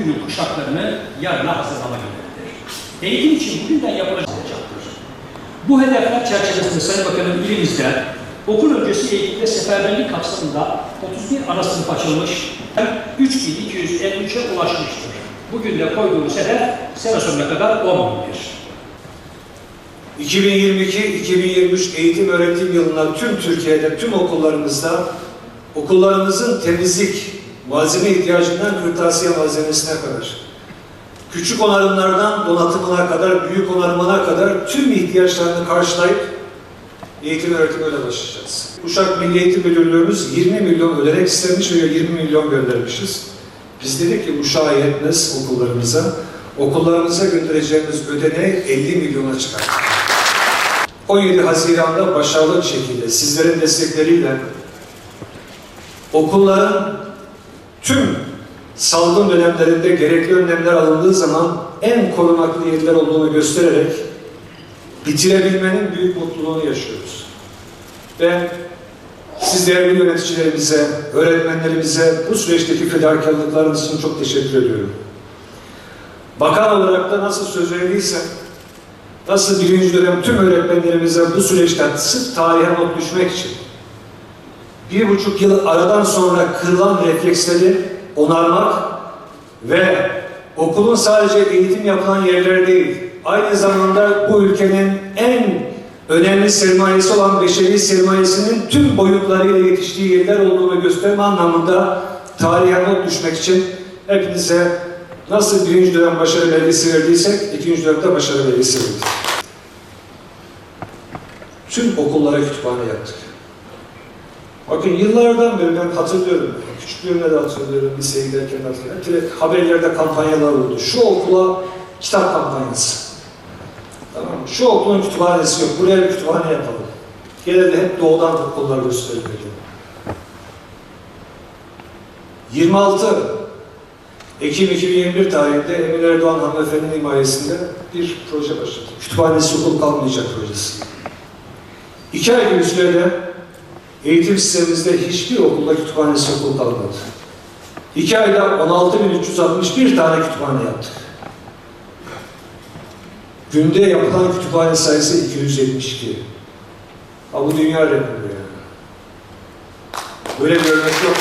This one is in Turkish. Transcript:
bugünün kuşaklarını yarına hazırlama günleridir. Eğitim için bugünden yapılacaktır. Bu hedefler çerçevesinde Sayın Bakanım ilimizde okul öncesi eğitimde seferberlik kapsamında 31 ana sınıf açılmış, 3253'e ulaşmıştır. Bugün de koyduğumuz hedef sene sonuna kadar 10 bindir. 2022-2023 eğitim öğretim yılına tüm Türkiye'de tüm okullarımızda okullarımızın temizlik malzeme ihtiyacından kırtasiye malzemesine kadar küçük onarımlardan donatımına kadar büyük onarımına kadar tüm ihtiyaçlarını karşılayıp eğitim öğretime öyle başlayacağız. Uşak Milli Eğitim Müdürlüğümüz 20 milyon ödenek istemiş ve 20 milyon göndermişiz. Biz dedik ki Uşak'a yetmez okullarımıza. Okullarımıza göndereceğimiz ödeneği 50 milyona çıkarttık. 17 Haziran'da başarılı bir şekilde sizlerin destekleriyle okulların tüm salgın dönemlerinde gerekli önlemler alındığı zaman en korunaklı yerler olduğunu göstererek bitirebilmenin büyük mutluluğunu yaşıyoruz. Ve siz değerli yöneticilerimize, öğretmenlerimize bu süreçteki fedakarlıklarınız için çok teşekkür ediyorum. Bakan olarak da nasıl söz verdiysem, nasıl birinci dönem tüm öğretmenlerimize bu süreçten sırf tarihe not düşmek için bir buçuk yıl aradan sonra kırılan refleksleri onarmak ve okulun sadece eğitim yapılan yerleri değil, aynı zamanda bu ülkenin en önemli sermayesi olan beşeri sermayesinin tüm boyutlarıyla yetiştiği yerler olduğunu gösterme anlamında tarihe not düşmek için hepinize nasıl birinci dönem başarı belgesi verdiysek ikinci dönemde başarı belgesi verdik. Tüm okullara kütüphane yaptık. Bakın yıllardan beri ben hatırlıyorum. Küçüklüğümde de hatırlıyorum. Liseye giderken de hatırlıyorum. Direkt haberlerde kampanyalar oldu. Şu okula kitap kampanyası. Tamam mı? Şu okulun kütüphanesi yok. Buraya bir kütüphane yapalım. Genelde hep doğudan okullar gösterildi. 26 Ekim 2021 tarihinde Emin Erdoğan hanımefendinin himayesinde bir proje başladı. Kütüphanesi okul kalmayacak projesi. İki ay gibi sürede eğitim sistemimizde hiçbir okulda kütüphanesi okul kalmadı. İki ayda 16.361 tane kütüphane yaptık. Günde yapılan kütüphane sayısı 272. Ha bu dünya rekoru yani. Böyle bir örnek yok.